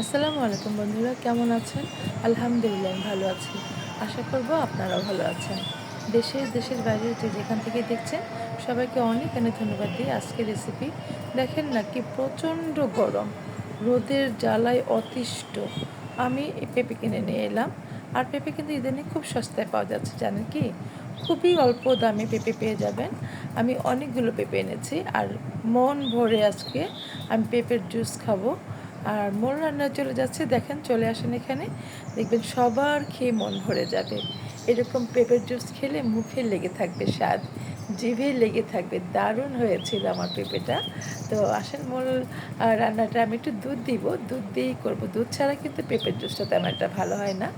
আসসালামু আলাইকুম বন্ধুরা, কেমন আছেন? আলহামদুলিল্লাহ ভালো আছি। আশা করব আপনারাও ভালো আছেন। দেশের দেশের বাইরে যে যেখান থেকে দেখছেন, সবাইকে অনেক অনেক ধন্যবাদ দিই আজকের রেসিপি দেখেন না কি প্রচণ্ড গরম। রোদের জ্বালায় অতিষ্ঠ। আমি পেঁপে কিনে নিয়ে এলাম। আর পেঁপে কিন্তু ইদানিং খুব সস্তায় পাওয়া যাচ্ছে, জানেন কি? খুবই অল্প দামে পেঁপে পেয়ে যাবেন। আমি অনেকগুলো পেঁপে এনেছি। আর মন ভরে আজকে আমি পেঁপের জুস খাব। আর মন রান্না চলে যাচ্ছে, দেখেন চলে আসেন এখানে। দেখবেন সবার খেয়ে মন ভরে যাবে। এরকম পেঁপের জুস খেলে মুখে লেগে থাকবে স্বাদ, জিভে লেগে থাকবে। দারুণ হয়েছিল আমার পেঁপেটা। তো আসেন মূল রান্নাটা আমি একটু দুধ দিব। দুধ দিয়েই করব। দুধ ছাড়া কিন্তু পেঁপের জুসটা তেমন একটা ভালো হয় না।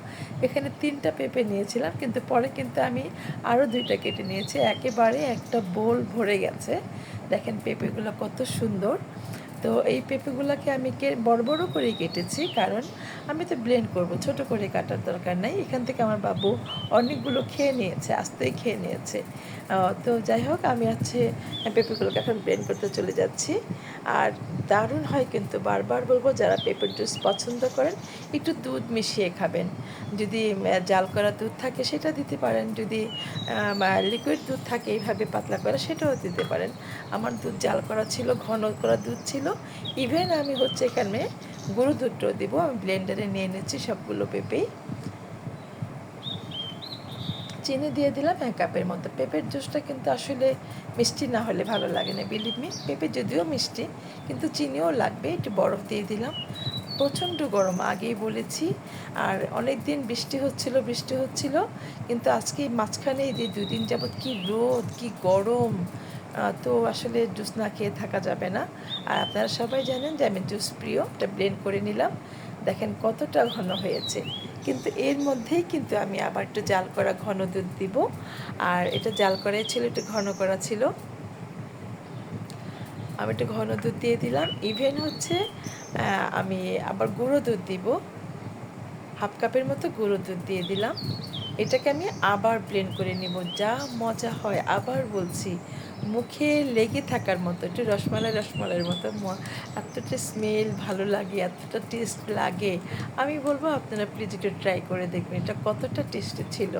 এখানে তিনটা পেঁপে নিয়েছিলাম, কিন্তু পরে কিন্তু আমি আরও দুইটা কেটে নিয়েছি। একেবারে একটা বোল ভরে গেছে। দেখেন পেঁপেগুলো কত সুন্দর। তো এই পেঁপেগুলোকে আমি কে, বড় বড় করেই কেটেছি, কারণ আমি তো ব্লেন্ড করব, ছোট করে কাটার দরকার নাই। এখান থেকে আমার বাবু অনেকগুলো খেয়ে নিয়েছে, আস্তেই খেয়ে নিয়েছে। তো যাই হোক, আমি আছে পেঁপেগুলোকে এখন ব্লেন্ড করতে চলে যাচ্ছি। আর দারুণ হয় কিন্তু, বারবার বলব, যারা পেঁপের জুস পছন্দ করেন, একটু দুধ মিশিয়ে খাবেন। যদি জাল করা দুধ থাকে, সেটা দিতে পারেন। যদি লিকুইড দুধ থাকে, এইভাবে পাতলা করা, সেটাও দিতে পারেন। আমার দুধ জাল করা ছিল, ঘন করা দুধ ছিল ইভেন আমি হচ্ছে এখানে গরু দুধটাও দেবো, আমি ব্লেন্ডারে নিয়ে নিচ্ছি সবগুলো পেঁপেই চিনি দিয়ে দিলাম এক কাপের মতো। পেঁপের জুসটা কিন্তু আসলে মিষ্টি না হলে ভালো লাগে না বিলিভ মি পেঁপে যদিও মিষ্টি, কিন্তু চিনিও লাগবে, একটু বরফ দিয়ে দিলাম। প্রচণ্ড গরম, আগেই বলেছি। আর অনেক দিন বৃষ্টি হচ্ছিল বৃষ্টি হচ্ছিল, কিন্তু আজকে মাঝখানে যে দুদিন যাবৎ কি রোদ, কি গরম তো আসলে জুস না খেয়ে থাকা যাবে না। আর আপনারা সবাই জানেন যে আমি জুস প্রিয়, এটা ব্লেন্ড করে নিলাম। দেখেন কতটা ঘন হয়েছে। কিন্তু এর মধ্যেই কিন্তু আমি আবার একটু জাল করা ঘন দুধ দিব। আর এটা জাল করাই ছিল, একটু ঘন করা ছিল। আমি একটু ঘন দুধ দিয়ে দিলাম। ইভেন হচ্ছে আমি আবার গুঁড়ো দুধ দিব। হাফ কাপের মতো গুঁড়ো দুধ দিয়ে দিলাম। এটাকে আমি আবার প্লেন করে নেব। যা মজা হয়, আবার বলছি, মুখে লেগে থাকার মতো, একটু রসমালাই রসমালাইয়ের মতো এতটা স্মেল ভালো লাগে, এতটা টেস্ট লাগে। আমি বলব আপনারা প্লিজ একটু ট্রাই করে দেখবেন, এটা কতটা টেস্টি ছিল।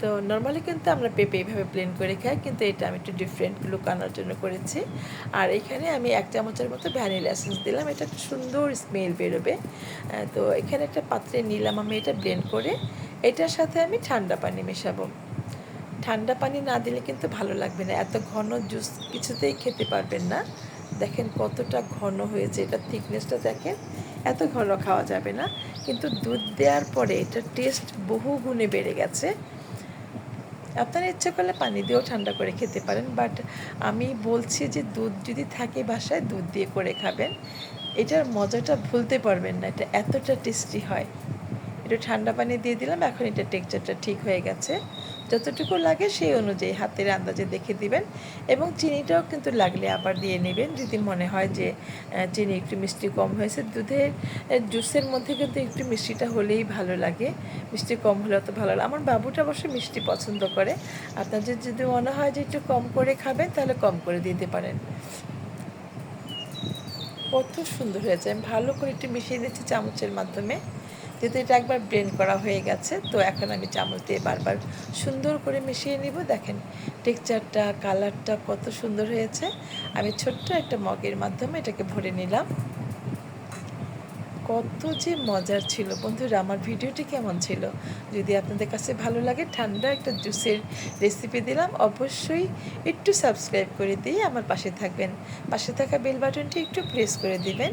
তো নর্মালি কিন্তু আমরা পেঁপে এইভাবে প্লেন করে খাই, কিন্তু এটা আমি একটু ডিফারেন্ট লুক আনার জন্য করেছি। আর এখানে আমি এক চামচের মতো ভ্যানিলা এসেন্স দিলাম, এটা সুন্দর স্মেল বেরোবে। তো এখানে একটা পাত্রে নিলাম আমি এটা ব্লেন্ড করে। এটার সাথে আমি ঠান্ডা পানি মেশাবো। ঠান্ডা পানি না দিলে কিন্তু ভালো লাগবে না। এত ঘন জুস কিছুতেই খেতে পারবেন না। দেখেন কতটা ঘন হয়েছে। এটা থিকনেসটা দেখেন, এত ঘন খাওয়া যাবে না। কিন্তু দুধ দেওয়ার পরে এটা টেস্ট বহু গুণে বেড়ে গেছে। আপনারা ইচ্ছে করলে পানি দিয়েও ঠান্ডা করে খেতে পারেন, বাট আমি বলছি যে দুধ যদি থাকে বাসায়, দুধ দিয়ে করে খাবেন। এটার মজাটা ভুলতে পারবেন না। এটা এতটা টেস্টি হয়। একটু ঠান্ডা পানি দিয়ে দিলাম, এখন এটা টেক্সচারটা ঠিক হয়ে গেছে। যতটুকু লাগে সেই অনুযায়ী হাতের আন্দাজে দেখে দিবেন এবং চিনিটাও কিন্তু লাগলে আবার দিয়ে নেবেন। যদি মনে হয় যে চিনি একটু মিষ্টি কম হয়েছে, দুধের জুসের মধ্যে কিন্তু একটু মিষ্টিটা হলেই ভালো লাগে। মিষ্টি কম হলে অত ভালো লাগে আমার বাবুটা অবশ্য মিষ্টি পছন্দ করে। আপনাদের যদি মনে হয় যে একটু কম করে খাবেন, তাহলে কম করে দিতে পারেন। কত সুন্দর হয়েছে। আমি ভালো করে একটু মিশিয়ে দিচ্ছি চামচের মাধ্যমে। যেহেতু এটা একবার ব্রেন করা হয়ে গেছে, তো এখন আমি চামচ দিয়ে বারবার সুন্দর করে মিশিয়ে নিব। দেখেন টেক্সচারটা কালারটা কত সুন্দর হয়েছে। আমি ছোট্ট একটা মগের মাধ্যমে এটাকে ভরে নিলাম। কত যে মজার ছিল। বন্ধুরা, আমার ভিডিওটি কেমন ছিল? যদি আপনাদের কাছে ভালো লাগে, ঠান্ডা একটা জুসের রেসিপি দিলাম, অবশ্যই একটু সাবস্ক্রাইব করে দিয়ে আমার পাশে থাকবেন। পাশে থাকা বেল বাটনটি একটু প্রেস করে দিবেন,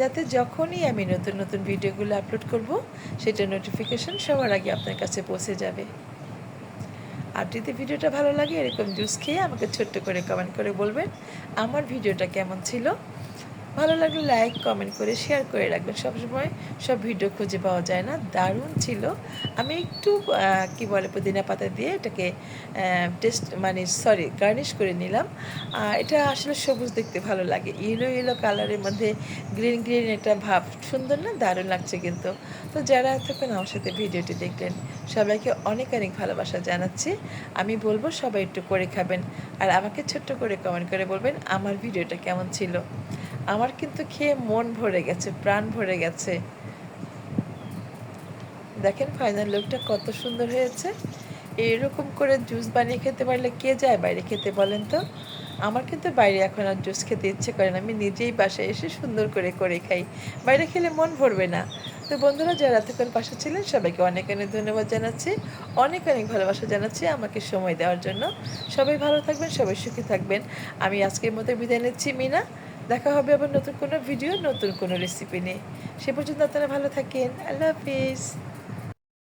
যাতে যখনই আমি নতুন নতুন ভিডিওগুলো আপলোড করব, সেটা নোটিফিকেশন সবার আগে আপনার কাছে পৌঁছে যাবে। আর যদি ভিডিওটা ভালো লাগে, এরকম জুস খেয়ে আমাকে ছোট্ট করে কমেন্ট করে বলবেন, আমার ভিডিওটা কেমন ছিল? ভালো লাগলে লাইক কমেন্ট করে শেয়ার করে রাখবেন। সবসময় সব ভিডিও খুঁজে পাওয়া যায় না। দারুণ ছিল। আমি একটু কি বলে, পুদিনা পাতা দিয়ে এটাকে টেস্ট মানে সরি গার্নিশ করে নিলাম। এটা আসলে সবুজ দেখতে ভালো লাগে। ইয়েলো ইয়েলো কালারের মধ্যে গ্রিন গ্রিন একটা ভাব সুন্দর না? দারুণ লাগছে কিন্তু। তো যারা এতক্ষণ আমার সাথে ভিডিওটি দেখলেন, সবাইকে অনেক অনেক ভালোবাসা জানাচ্ছি। আমি বলব সবাই একটু করে খাবেন। আর আমাকে ছোট্ট করে কমেন্ট করে বলবেন আমার ভিডিওটা কেমন ছিল। আমার কিন্তু খেয়ে মন ভরে গেছে, প্রাণ ভরে গেছে। দেখেন ফাইনাল লুকটা কত সুন্দর হয়েছে। এরকম করে জুস বানিয়ে খেতে পারলে কে যায় বাইরে খেতে বলেন তো? আমার কিন্তু বাইরে এখন আর জুস খেতে ইচ্ছে করে না, আমি নিজেই বাসায় এসে সুন্দর করে করে খাই। বাইরে খেলে মন ভরবে না। তো বন্ধুরা, যারা এতক্ষণ পাশে ছিলেন, সবাইকে অনেক অনেক ধন্যবাদ জানাচ্ছি। অনেক অনেক ভালোবাসা জানাচ্ছি আমাকে সময় দেওয়ার জন্য। সবাই ভালো থাকবেন, সবাই সুখী থাকবেন। আমি আজকের মতো বিদায় নিচ্ছি, মিনা। দেখা হবে আবার নতুন কোনো ভিডিও নতুন কোনো রেসিপি নিয়ে। সে পর্যন্ত আপনারা ভালো থাকেন। আল্লাহ হাফিজ।